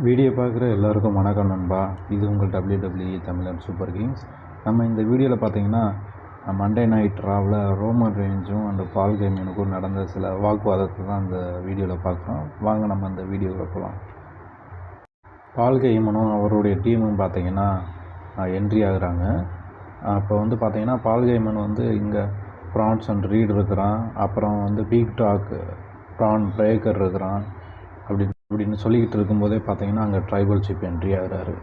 Video பார்க்குற எல்லாருக்கும் வணக்கம் நண்பா. இது உங்கள் டபிள்யூ தமிழன் சூப்பர் கிங்ஸ் நம்ம இந்த வீடியோவில் பார்த்தீங்கன்னா மண்டே நைட் ராவில் ரோமன் ரேஞ்சும் அந்த பால் கேமினுக்கும் நடந்த சில வாக்குவாதத்தை தான் அந்த வீடியோவில் பார்க்குறோம். வாங்க நம்ம அந்த வீடியோவில் போகலாம் பால் கேமனும் அவருடைய டீமும் பார்த்தீங்கன்னா என்ட்ரி ஆகுறாங்க. அப்போ வந்து பார்த்தீங்கன்னா பால் கேமன் வந்து இங்கே ப்ரான்ஸ் அண்ட் ரீட் இருக்கிறான். அப்புறம் வந்து பீக் டாக் ப்ரான் பிரேக்கர் இருக்கிறான். அப்படி அப்படின்னு சொல்லிக்கிட்டு இருக்கும்போதே பார்த்தீங்கன்னா அங்கே ட்ரைபல் சீப் என்ட்ரி ஆகிறாரு.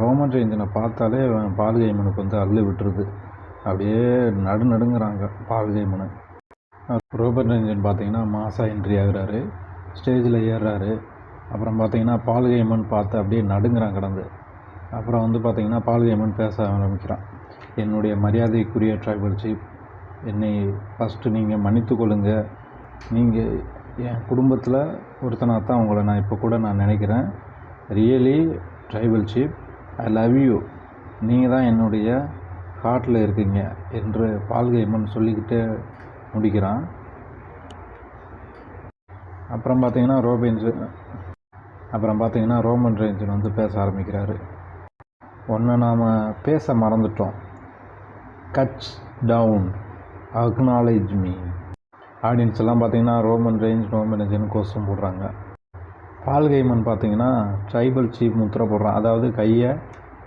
ரோமன் ரேஞ்சனை பார்த்தாலே அவன் வந்து அள்ளு விட்டுருது. அப்படியே நடு நடுங்கிறாங்க பால் கைமனு ரோபர்ட் ரேஞ்சன் பார்த்தீங்கன்னா மாசா என்ட்ரி ஆகுறாரு. ஸ்டேஜில் ஏறுறாரு. அப்புறம் பார்த்தீங்கன்னா பால்கைமன் பார்த்து அப்படியே நடுங்குறான் கிடந்து. அப்புறம் வந்து பார்த்தீங்கன்னா பால்கைமன் பேச ஆரம்பிக்கிறான். என்னுடைய மரியாதைக்குரிய ட்ரைபல் சீப் என்னை ஃபஸ்ட்டு நீங்கள் மன்னித்து கொள்ளுங்கள் நீங்கள் என் குடும்பத்தில் ஒருத்தனாக தான் உங்களை நான் இப்போ கூட நான் நினைக்கிறேன். Really tribal chief I love you நீங்கள் தான் என்னுடைய ஹார்ட்டில் இருக்கீங்க என்று பால்கைமன் சொல்லிக்கிட்டே முடிக்கிறான். அப்புறம் பார்த்தீங்கன்னா ரோபென்ஸு அப்புறம் பார்த்தீங்கன்னா ரோமன் ரேஞ்சன் வந்து பேச ஆரம்பிக்கிறாரு. ஒன்று நாம் பேச மறந்துட்டோம். Catch down acknowledge me audience எல்லாம் பார்த்தீங்கன்னா ரோமன் ரேஞ்ச் ரோமன் ரேஞ்சுன்னு கோஷம் போடுறாங்க. பால் கைமன் பார்த்தீங்கன்னா ட்ரைபல் சீப் முத்திரை போடுறான். அதாவது கையை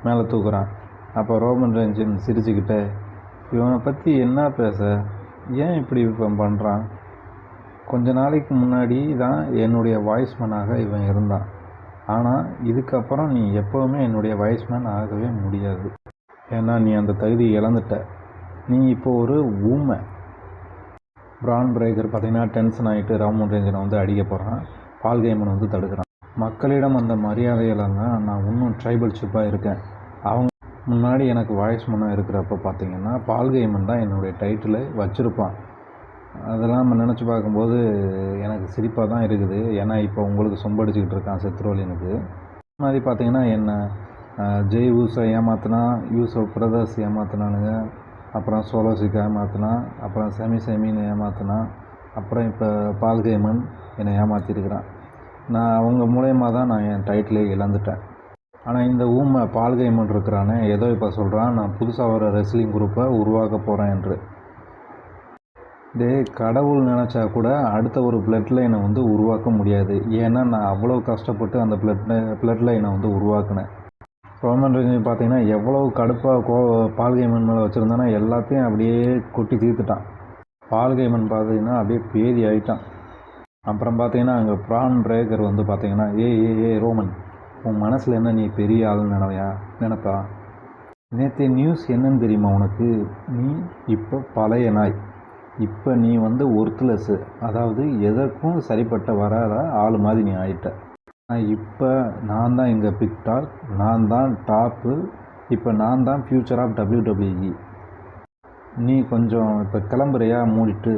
மேலே தூக்குறான். அப்போ ரோமன் ரேஞ்சுன்னு சிரிச்சுக்கிட்டு இவனை பற்றி என்ன பேச? ஏன் இப்படி இப்போ பண்ணுறான் கொஞ்ச நாளைக்கு முன்னாடி தான் என்னுடைய வாய்ஸ்மேனாக இவன் இருந்தான். ஆனால் இதுக்கப்புறம் நீ எப்போவுமே என்னுடைய வாய்ஸ்மேன் ஆகவே முடியாது. ஏன்னா நீ அந்த தகுதி இழந்துட்ட. நீ இப்போ ஒரு ஊமை பிரான் பிரேக்கர் பார்த்தீங்கன்னா டென்ஷன் ஆகிட்டு ராமன் ரேஞ்சனை வந்து அடிக்க போகிறான் பால் கேமன் வந்து தடுக்கிறான். மக்களிடம் அந்த மரியாதையெல்லாம் தான் நான் இன்னும் ட்ரைபல் சிப்பாக இருக்கேன். அவங்க முன்னாடி எனக்கு வாய்ஸ் முன்னாக இருக்கிறப்ப பார்த்தீங்கன்னா பால் கேமன் தான் என்னுடைய டைட்டிலை வச்சுருப்பான். அதெல்லாம் நம்ம நினச்சி பார்க்கும்போது எனக்கு சிரிப்பாக தான் இருக்குது. ஏன்னா இப்போ உங்களுக்கு சொம்படிச்சுக்கிட்டு இருக்கான் செத்ரோலினுக்கு மாதிரி பார்த்தீங்கன்னா என்ன ஜெய் ஊசை ஏமாத்தினா யூசோ பிரதர்ஸ் ஏமாத்தினானுங்க. அப்புறம் சோலோசிக்கு ஏமாற்றினான் அப்புறம் செமி செமின்னு ஏமாற்றினான் அப்புறம் இப்போ பால்கேமன் என்னை ஏமாற்றிருக்கிறான் நான் அவங்க மூலயமா தான் நான் என் டைட்டிலே இழந்துட்டேன். ஆனால் இந்த ஊமை பால்கேமன் இருக்கிறானே ஏதோ இப்போ சொல்கிறான் நான் புதுசாக வர ரெஸ்லிங் குரூப்பை உருவாக்க போகிறேன் என்று. டே கடவுள் நினச்சா கூட அடுத்த ஒரு பிளட் லைனை வந்து உருவாக்க முடியாது. ஏன்னா நான் அவ்வளோ கஷ்டப்பட்டு அந்த பிளட் பிளட் லைனை வந்து உருவாக்கினேன். ரோமன் ரேஞ்சு பார்த்தீங்கன்னா எவ்வளோ கடுப்பாக கோ பால்கைமன் மேலே வச்சுருந்தானா எல்லாத்தையும் அப்படியே கொட்டி தீர்த்துட்டான். பால் கைமன் பார்த்தீங்கன்னா அப்படியே பேதி ஆகிட்டான் அப்புறம் பார்த்தீங்கன்னா அங்கே ப்ரான் பிரேக்கர் வந்து பார்த்தீங்கன்னா ஏ ஏ ஏ ரோமன் உன் மனசில் என்ன நீ பெரிய ஆளுன்னு நினைவையா? நினப்பா? நேற்று நியூஸ் என்னன்னு தெரியுமா உனக்கு? நீ இப்போ பழைய நாய். இப்போ நீ வந்து ஒர்த்லெஸ்ஸு அதாவது எதற்கும் சரிப்பட்ட வராத ஆள் மாதிரி நீ ஆயிட்ட. இப்போ நான் தான் இங்கே பிக் டாக் நான் தான் டாப்பு இப்போ நான் தான் ஃப்யூச்சர் ஆஃப் டபிள்யூடபிள்யூஇ நீ கொஞ்சம் இப்போ கிளம்புறியா மூடிட்டு?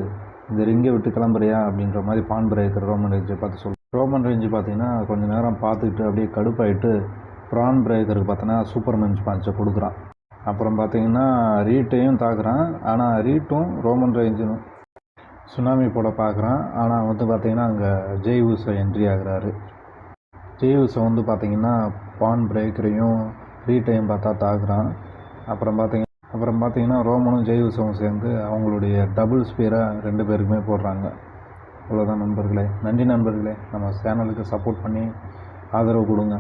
இந்த ரிங்கை விட்டு கிளம்புறியா அப்படின்ற மாதிரி பான் பிரேக்கர் ரோமன் ரேஞ்சை பார்த்து சொல் ரோமன் ரேஞ்சு பார்த்தீங்கன்னா கொஞ்சம் நேரம் பார்த்துக்கிட்டு அப்படியே கடுப்பாயிட்டு ப்ரான் பிரேக்கருக்கு பார்த்தோன்னா சூப்பர் மென்ஸ் பாஞ்சை கொடுக்குறான். அப்புறம் பார்த்தீங்கன்னா ரீட்டையும் தாக்குறான். ஆனால் ரீட்டும் ரோமன் ரேஞ்சும் சுனாமி போட பார்க்குறான். ஆனால் வந்து பார்த்தீங்கன்னா அங்கே ஜெய் ஊசோ என்ட்ரி ஆகுறாரு. ஜெய் வந்து பார்த்தீங்கன்னா பான் பிரேக்கரையும் டைம் பார்த்தா தாக்குறான். அப்புறம் பார்த்தீங்க அப்புறம் பார்த்தீங்கன்னா ரோமனும் ஜெய் சேர்ந்து அவங்களுடைய டபுள் ஸ்பீராக ரெண்டு பேருக்குமே போடுறாங்க. அவ்வளோதான் நண்பர்களே. நன்றி நண்பர்களே. நம்ம சேனலுக்கு சப்போர்ட் பண்ணி ஆதரவு கொடுங்க.